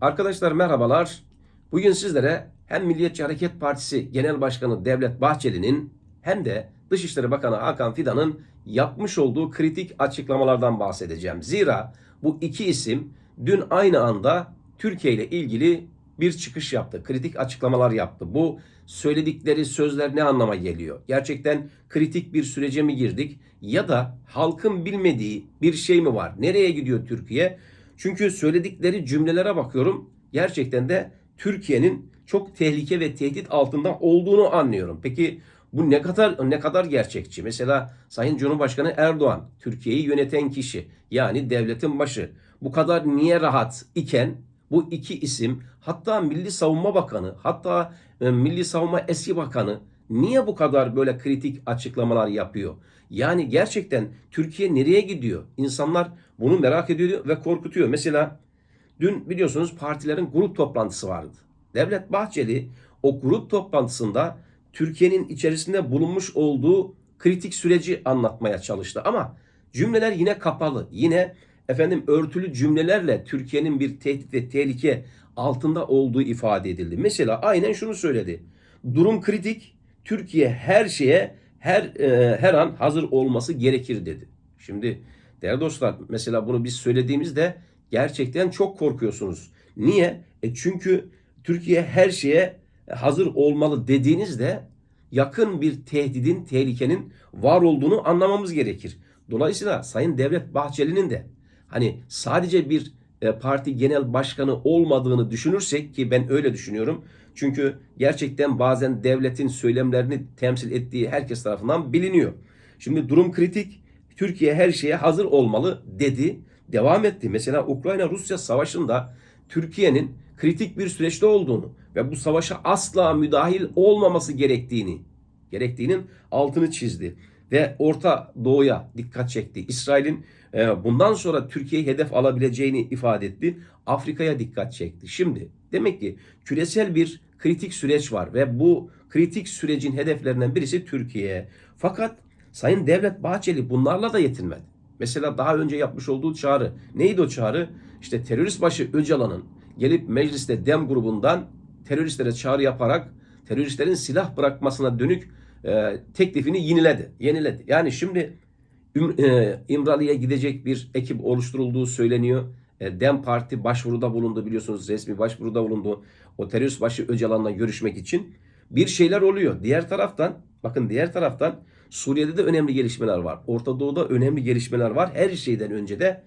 Arkadaşlar merhabalar. Bugün sizlere hem Milliyetçi Hareket Partisi Genel Başkanı Devlet Bahçeli'nin hem de Dışişleri Bakanı Hakan Fidan'ın yapmış olduğu kritik açıklamalardan bahsedeceğim. Zira bu iki isim dün aynı anda Türkiye ile ilgili bir çıkış yaptı. Kritik açıklamalar yaptı. Bu söyledikleri sözler ne anlama geliyor? Gerçekten kritik bir sürece mi girdik? Ya da halkın bilmediği bir şey mi var? Nereye gidiyor Türkiye? Çünkü söyledikleri cümlelere bakıyorum. Gerçekten de Türkiye'nin çok tehlike ve tehdit altında olduğunu anlıyorum. Peki bu ne kadar ne kadar gerçekçi? Mesela Sayın Cumhurbaşkanı Erdoğan, Türkiye'yi yöneten kişi, yani devletin başı. Bu kadar niye rahat iken bu iki isim hatta Milli Savunma Bakanı, hatta e, Milli Savunma Eski Bakanı niye bu kadar böyle kritik açıklamalar yapıyor? Yani gerçekten Türkiye nereye gidiyor? İnsanlar bunu merak ediyor ve korkutuyor. Mesela dün biliyorsunuz partilerin grup toplantısı vardı. Devlet Bahçeli o grup toplantısında Türkiye'nin içerisinde bulunmuş olduğu kritik süreci anlatmaya çalıştı. Ama cümleler yine kapalı. Yine efendim örtülü cümlelerle Türkiye'nin bir tehdit ve tehlike altında olduğu ifade edildi. Mesela aynen şunu söyledi. Durum kritik. Türkiye her şeye her e, her an hazır olması gerekir dedi. Şimdi değerli dostlar mesela bunu biz söylediğimizde gerçekten çok korkuyorsunuz. Niye? E çünkü Türkiye her şeye hazır olmalı dediğinizde yakın bir tehdidin, tehlikenin var olduğunu anlamamız gerekir. Dolayısıyla Sayın Devlet Bahçeli'nin de hani sadece bir parti genel başkanı olmadığını düşünürsek ki ben öyle düşünüyorum. Çünkü gerçekten bazen devletin söylemlerini temsil ettiği herkes tarafından biliniyor. Şimdi durum kritik. Türkiye her şeye hazır olmalı dedi. Devam etti. Mesela Ukrayna-Rusya savaşında Türkiye'nin kritik bir süreçte olduğunu ve bu savaşa asla müdahil olmaması gerektiğini gerektiğinin altını çizdi ve Orta Doğu'ya dikkat çekti. İsrail'in e, bundan sonra Türkiye'yi hedef alabileceğini ifade etti. Afrika'ya dikkat çekti. Şimdi demek ki küresel bir kritik süreç var ve bu kritik sürecin hedeflerinden birisi Türkiye. Fakat Sayın Devlet Bahçeli bunlarla da yetinmedi. Mesela daha önce yapmış olduğu çağrı. Neydi o çağrı? İşte terörist başı Öcalan'ın gelip mecliste dem grubundan teröristlere çağrı yaparak teröristlerin silah bırakmasına dönük e, teklifini yeniledi. Yeniledi. Yani şimdi e, İmralı'ya gidecek bir ekip oluşturulduğu söyleniyor. E, Dem Parti başvuruda bulundu biliyorsunuz resmi başvuruda bulundu. O terörist başı Öcalan'la görüşmek için. Bir şeyler oluyor. Diğer taraftan bakın diğer taraftan Suriye'de de önemli gelişmeler var. Orta Doğu'da önemli gelişmeler var. Her şeyden önce de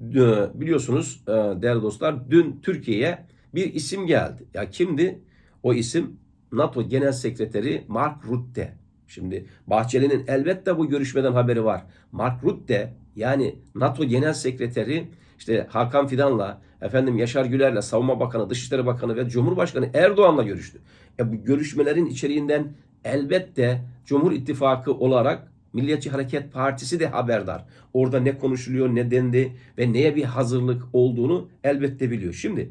e, biliyorsunuz e, değerli dostlar dün Türkiye'ye bir isim geldi. Ya kimdi? O isim NATO Genel Sekreteri Mark Rutte. Şimdi Bahçeli'nin elbette bu görüşmeden haberi var. Mark Rutte yani NATO Genel Sekreteri işte Hakan Fidan'la, efendim Yaşar Güler'le, Savunma Bakanı, Dışişleri Bakanı ve Cumhurbaşkanı Erdoğan'la görüştü. E bu görüşmelerin içeriğinden elbette Cumhur İttifakı olarak Milliyetçi Hareket Partisi de haberdar. Orada ne konuşuluyor, ne dendi ve neye bir hazırlık olduğunu elbette biliyor. Şimdi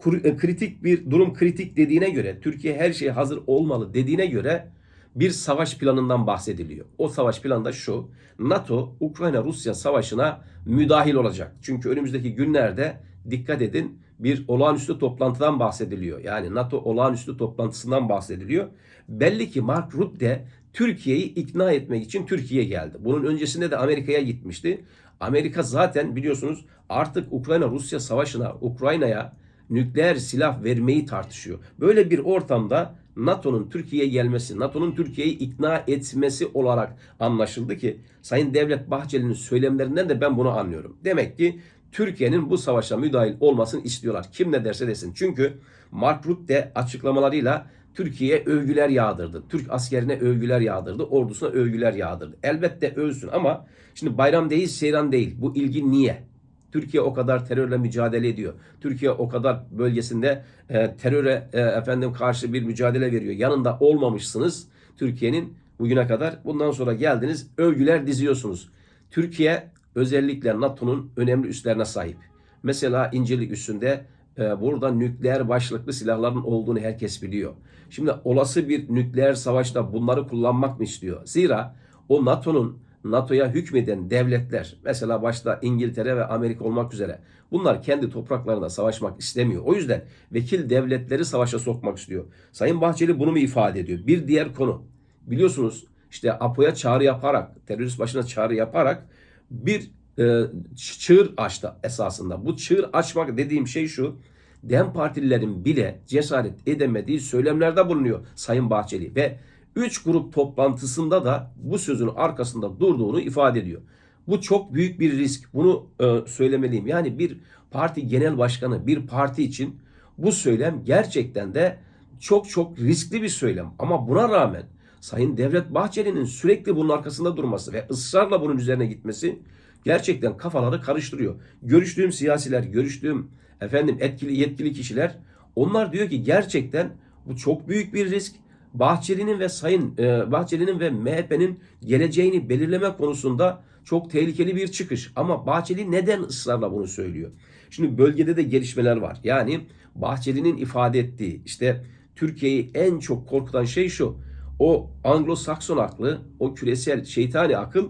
kritik bir durum kritik dediğine göre Türkiye her şeye hazır olmalı dediğine göre bir savaş planından bahsediliyor. O savaş planı da şu. NATO Ukrayna-Rusya savaşına müdahil olacak. Çünkü önümüzdeki günlerde dikkat edin bir olağanüstü toplantıdan bahsediliyor. Yani NATO olağanüstü toplantısından bahsediliyor. Belli ki Mark Rutte Türkiye'yi ikna etmek için Türkiye'ye geldi. Bunun öncesinde de Amerika'ya gitmişti. Amerika zaten biliyorsunuz artık Ukrayna-Rusya savaşına, Ukrayna'ya nükleer silah vermeyi tartışıyor. Böyle bir ortamda NATO'nun Türkiye'ye gelmesi, NATO'nun Türkiye'yi ikna etmesi olarak anlaşıldı ki Sayın Devlet Bahçeli'nin söylemlerinden de ben bunu anlıyorum. Demek ki Türkiye'nin bu savaşa müdahil olmasını istiyorlar. Kim ne derse desin. Çünkü Mark Rutte açıklamalarıyla Türkiye'ye övgüler yağdırdı. Türk askerine övgüler yağdırdı. Ordusuna övgüler yağdırdı. Elbette övsün ama şimdi bayram değil, seyran değil. Bu ilgi niye? Türkiye o kadar terörle mücadele ediyor. Türkiye o kadar bölgesinde e, teröre e, efendim karşı bir mücadele veriyor. Yanında olmamışsınız Türkiye'nin bugüne kadar. Bundan sonra geldiniz övgüler diziyorsunuz. Türkiye özellikle NATO'nun önemli üslerine sahip. Mesela İncirlik üssünde e, burada nükleer başlıklı silahların olduğunu herkes biliyor. Şimdi olası bir nükleer savaşta bunları kullanmak mı istiyor? Zira o NATO'nun NATO'ya hükmeden devletler, mesela başta İngiltere ve Amerika olmak üzere bunlar kendi topraklarında savaşmak istemiyor. O yüzden vekil devletleri savaşa sokmak istiyor. Sayın Bahçeli bunu mu ifade ediyor? Bir diğer konu. Biliyorsunuz işte APO'ya çağrı yaparak, terörist başına çağrı yaparak bir e, çığır açtı esasında. Bu çığır açmak dediğim şey şu. DEM partililerin bile cesaret edemediği söylemlerde bulunuyor Sayın Bahçeli ve 3 grup toplantısında da bu sözün arkasında durduğunu ifade ediyor. Bu çok büyük bir risk. Bunu e, söylemeliyim. Yani bir parti genel başkanı bir parti için bu söylem gerçekten de çok çok riskli bir söylem. Ama buna rağmen Sayın Devlet Bahçeli'nin sürekli bunun arkasında durması ve ısrarla bunun üzerine gitmesi gerçekten kafaları karıştırıyor. Görüştüğüm siyasiler, görüştüğüm efendim etkili yetkili kişiler onlar diyor ki gerçekten bu çok büyük bir risk. Bahçeli'nin ve Sayın e, Bahçeli'nin ve MHP'nin geleceğini belirleme konusunda çok tehlikeli bir çıkış. Ama Bahçeli neden ısrarla bunu söylüyor? Şimdi bölgede de gelişmeler var. Yani Bahçeli'nin ifade ettiği işte Türkiye'yi en çok korkutan şey şu. O Anglo-Sakson aklı, o küresel şeytani akıl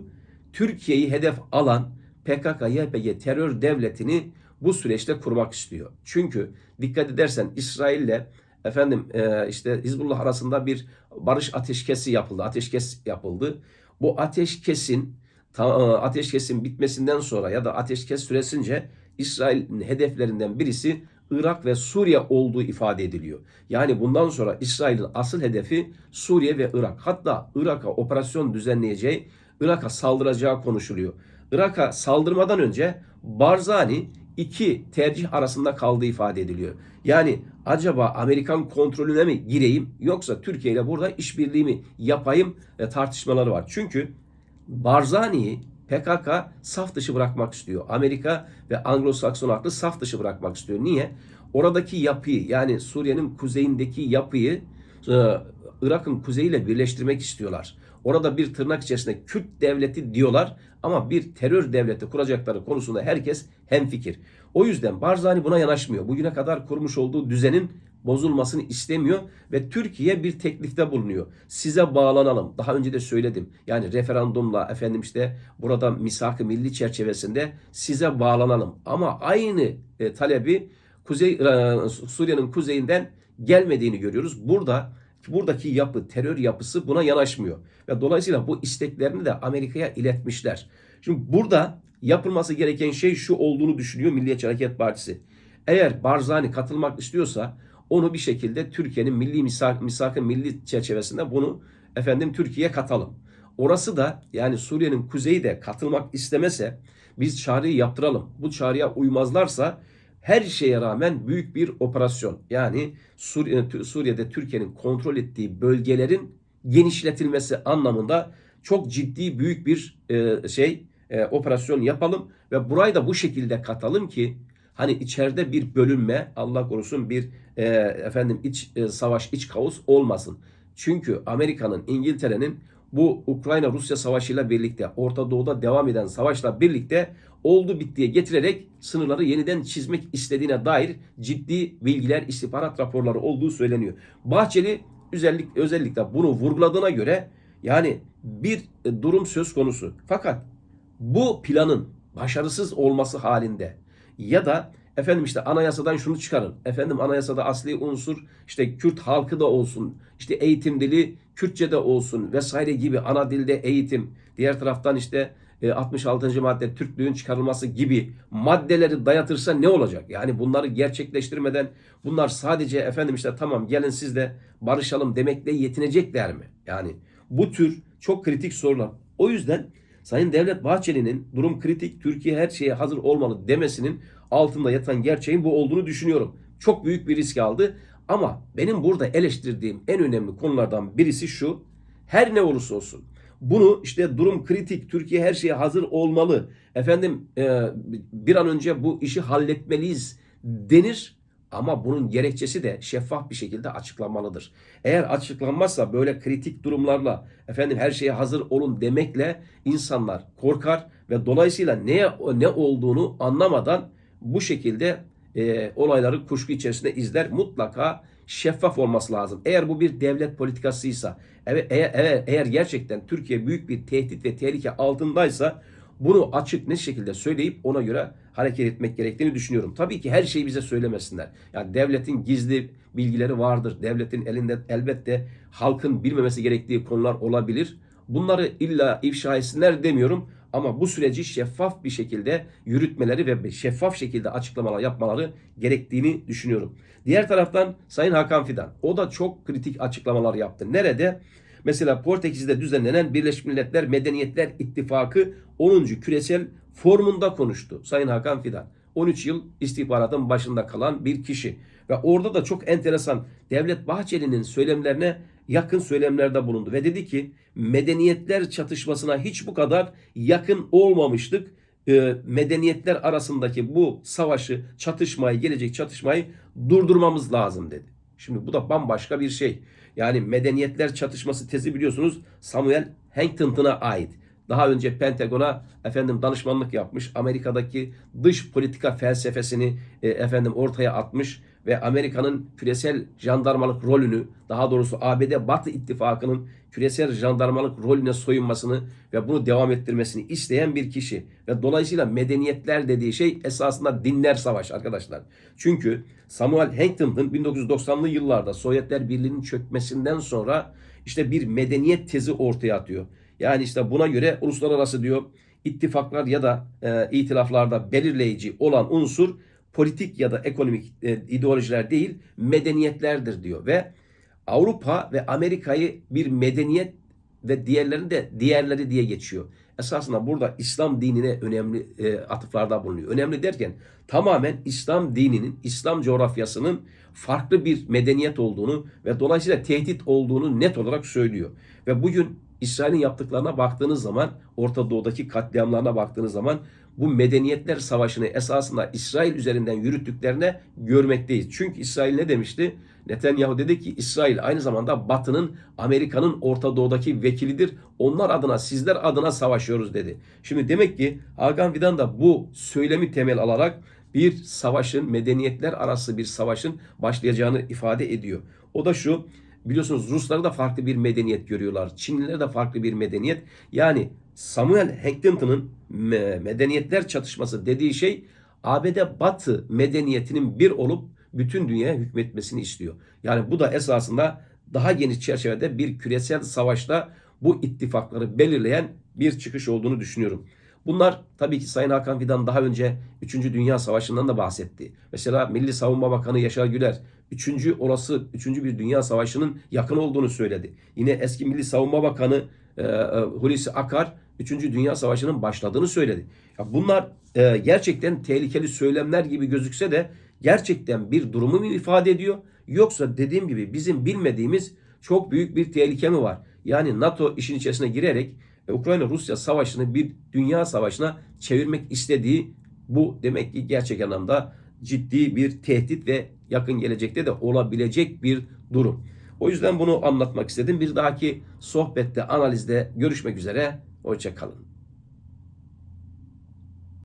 Türkiye'yi hedef alan PKK-YPG terör devletini bu süreçte kurmak istiyor. Çünkü dikkat edersen İsrail'le efendim e, işte Hizbullah arasında bir barış ateşkesi yapıldı. Ateşkes yapıldı. Bu ateşkesin ta, e, ateşkesin bitmesinden sonra ya da ateşkes süresince İsrail'in hedeflerinden birisi Irak ve Suriye olduğu ifade ediliyor. Yani bundan sonra İsrail'in asıl hedefi Suriye ve Irak. Hatta Irak'a operasyon düzenleyeceği, Irak'a saldıracağı konuşuluyor. Irak'a saldırmadan önce Barzani iki tercih arasında kaldığı ifade ediliyor. Yani acaba Amerikan kontrolüne mi gireyim yoksa Türkiye ile burada işbirliği mi yapayım e, tartışmaları var. Çünkü Barzani'yi PKK saf dışı bırakmak istiyor. Amerika ve Anglo-Sakson aklı saf dışı bırakmak istiyor. Niye? Oradaki yapıyı yani Suriye'nin kuzeyindeki yapıyı e, Irak'ın kuzeyiyle birleştirmek istiyorlar. Orada bir tırnak içerisinde Kürt devleti diyorlar ama bir terör devleti kuracakları konusunda herkes hemfikir. O yüzden Barzani buna yanaşmıyor. Bugüne kadar kurmuş olduğu düzenin bozulmasını istemiyor ve Türkiye bir teklifte bulunuyor. Size bağlanalım. Daha önce de söyledim. Yani referandumla efendim işte burada misak-ı milli çerçevesinde size bağlanalım. Ama aynı e, talebi Kuzey e, Suriye'nin kuzeyinden gelmediğini görüyoruz. Burada buradaki yapı, terör yapısı buna yanaşmıyor. Ve dolayısıyla bu isteklerini de Amerika'ya iletmişler. Şimdi burada yapılması gereken şey şu olduğunu düşünüyor Milliyetçi Hareket Partisi. Eğer Barzani katılmak istiyorsa onu bir şekilde Türkiye'nin milli misak, misakı milli çerçevesinde bunu efendim Türkiye'ye katalım. Orası da yani Suriye'nin kuzeyi de katılmak istemese biz çağrıyı yaptıralım. Bu çağrıya uymazlarsa her şeye rağmen büyük bir operasyon. Yani Suriye, Suriye'de Türkiye'nin kontrol ettiği bölgelerin genişletilmesi anlamında çok ciddi büyük bir e, şey e, operasyon yapalım ve burayı da bu şekilde katalım ki hani içeride bir bölünme Allah korusun bir e, efendim iç e, savaş iç kaos olmasın. Çünkü Amerika'nın İngiltere'nin bu Ukrayna-Rusya savaşıyla birlikte Orta Doğu'da devam eden savaşla birlikte oldu bittiye getirerek sınırları yeniden çizmek istediğine dair ciddi bilgiler, istihbarat raporları olduğu söyleniyor. Bahçeli özellikle, özellikle bunu vurguladığına göre yani bir durum söz konusu. Fakat bu planın başarısız olması halinde ya da efendim işte anayasadan şunu çıkarın. Efendim anayasada asli unsur işte Kürt halkı da olsun. işte eğitim dili Kürtçe de olsun vesaire gibi ana dilde eğitim. Diğer taraftan işte 66. E, madde Türklüğün çıkarılması gibi maddeleri dayatırsa ne olacak? Yani bunları gerçekleştirmeden bunlar sadece efendim işte tamam gelin siz de barışalım demekle yetinecekler mi? Yani bu tür çok kritik sorular. O yüzden Sayın Devlet Bahçeli'nin durum kritik, Türkiye her şeye hazır olmalı demesinin altında yatan gerçeğin bu olduğunu düşünüyorum. Çok büyük bir risk aldı ama benim burada eleştirdiğim en önemli konulardan birisi şu. Her ne olursa olsun bunu işte durum kritik, Türkiye her şeye hazır olmalı. Efendim e, bir an önce bu işi halletmeliyiz denir ama bunun gerekçesi de şeffaf bir şekilde açıklanmalıdır. Eğer açıklanmazsa böyle kritik durumlarla efendim her şeye hazır olun demekle insanlar korkar ve dolayısıyla ne ne olduğunu anlamadan bu şekilde e, olayları kuşku içerisinde izler. Mutlaka şeffaf olması lazım. Eğer bu bir devlet politikasıysa, eğer, eğer, eğer gerçekten Türkiye büyük bir tehdit ve tehlike altındaysa bunu açık ne şekilde söyleyip ona göre hareket etmek gerektiğini düşünüyorum. Tabii ki her şeyi bize söylemesinler. Yani devletin gizli bilgileri vardır. Devletin elinde elbette halkın bilmemesi gerektiği konular olabilir. Bunları illa ifşa etsinler demiyorum. Ama bu süreci şeffaf bir şekilde yürütmeleri ve şeffaf şekilde açıklamalar yapmaları gerektiğini düşünüyorum. Diğer taraftan Sayın Hakan Fidan o da çok kritik açıklamalar yaptı. Nerede? Mesela Portekiz'de düzenlenen Birleşmiş Milletler Medeniyetler İttifakı 10. küresel formunda konuştu Sayın Hakan Fidan. 13 yıl istihbaratın başında kalan bir kişi. Ve orada da çok enteresan Devlet Bahçeli'nin söylemlerine yakın söylemlerde bulundu. Ve dedi ki medeniyetler çatışmasına hiç bu kadar yakın olmamıştık. Ee, medeniyetler arasındaki bu savaşı, çatışmayı, gelecek çatışmayı durdurmamız lazım dedi. Şimdi bu da bambaşka bir şey. Yani medeniyetler çatışması tezi biliyorsunuz Samuel Huntington'a ait. Daha önce Pentagon'a efendim danışmanlık yapmış. Amerika'daki dış politika felsefesini e, efendim ortaya atmış ve Amerika'nın küresel jandarmalık rolünü, daha doğrusu ABD Batı ittifakının küresel jandarmalık rolüne soyunmasını ve bunu devam ettirmesini isteyen bir kişi. Ve dolayısıyla medeniyetler dediği şey esasında dinler savaş arkadaşlar. Çünkü Samuel Huntington 1990'lı yıllarda Sovyetler Birliği'nin çökmesinden sonra işte bir medeniyet tezi ortaya atıyor. Yani işte buna göre uluslararası diyor ittifaklar ya da e, itilaflarda belirleyici olan unsur politik ya da ekonomik e, ideolojiler değil medeniyetlerdir diyor ve Avrupa ve Amerika'yı bir medeniyet ve diğerlerini de diğerleri diye geçiyor. Esasında burada İslam dinine önemli e, atıflarda bulunuyor. Önemli derken tamamen İslam dininin, İslam coğrafyasının farklı bir medeniyet olduğunu ve dolayısıyla tehdit olduğunu net olarak söylüyor. Ve bugün İsrail'in yaptıklarına baktığınız zaman, Orta Doğu'daki katliamlarına baktığınız zaman bu medeniyetler savaşını esasında İsrail üzerinden yürüttüklerine görmekteyiz. Çünkü İsrail ne demişti? Netanyahu dedi ki İsrail aynı zamanda Batı'nın, Amerika'nın Orta Doğu'daki vekilidir. Onlar adına, sizler adına savaşıyoruz dedi. Şimdi demek ki Hakan Fidan da bu söylemi temel alarak bir savaşın, medeniyetler arası bir savaşın başlayacağını ifade ediyor. O da şu, Biliyorsunuz Rusları da farklı bir medeniyet görüyorlar. Çinliler de farklı bir medeniyet. Yani Samuel Huntington'ın medeniyetler çatışması dediği şey ABD Batı medeniyetinin bir olup bütün dünyaya hükmetmesini istiyor. Yani bu da esasında daha geniş çerçevede bir küresel savaşta bu ittifakları belirleyen bir çıkış olduğunu düşünüyorum. Bunlar tabii ki Sayın Hakan Fidan daha önce 3. Dünya Savaşı'ndan da bahsetti. Mesela Milli Savunma Bakanı Yaşar Güler 3. olası 3. bir Dünya Savaşı'nın yakın olduğunu söyledi. Yine eski Milli Savunma Bakanı e, e, Hulusi Akar 3. Dünya Savaşı'nın başladığını söyledi. Ya bunlar e, gerçekten tehlikeli söylemler gibi gözükse de gerçekten bir durumu mu ifade ediyor? Yoksa dediğim gibi bizim bilmediğimiz çok büyük bir tehlike mi var? Yani NATO işin içerisine girerek Ukrayna-Rusya savaşını bir dünya savaşına çevirmek istediği bu demek ki gerçek anlamda ciddi bir tehdit ve yakın gelecekte de olabilecek bir durum. O yüzden bunu anlatmak istedim. Bir dahaki sohbette, analizde görüşmek üzere. Hoşçakalın.